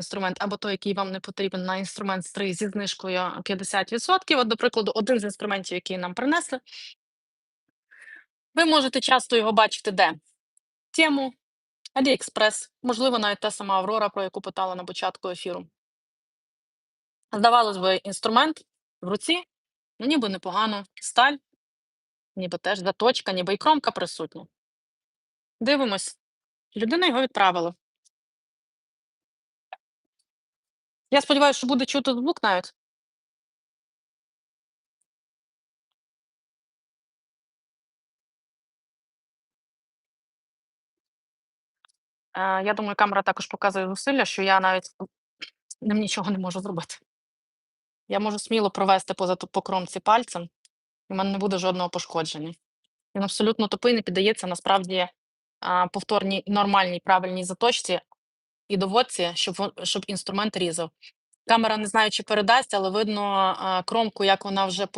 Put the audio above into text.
інструмент, або той, який вам не потрібен, на інструмент стрий зі знижкою 50%. От, до прикладу, один з інструментів, який нам принесли. Ви можете часто його бачити де? Тему, AliExpress, можливо, навіть та сама Аврора, про яку питала на початку ефіру. Здавалось би, інструмент в руці, ну, ніби непогано, сталь, ніби теж заточка, ніби і кромка присутня. Дивимось. Людина його відправила. Я сподіваюся, що буде чути звук навіть. Е, я думаю, камера також показує зусилля, що я навіть ним нічого не можу зробити. Я можу сміло провести поза по пальцем, і в мене не буде жодного пошкодження. Він абсолютно тупий, не піддається насправді, повторній нормальній правильній заточці і доводці, щоб щоб інструмент різав. Камера не знаю, чи передасть, але видно, кромку, як вона вже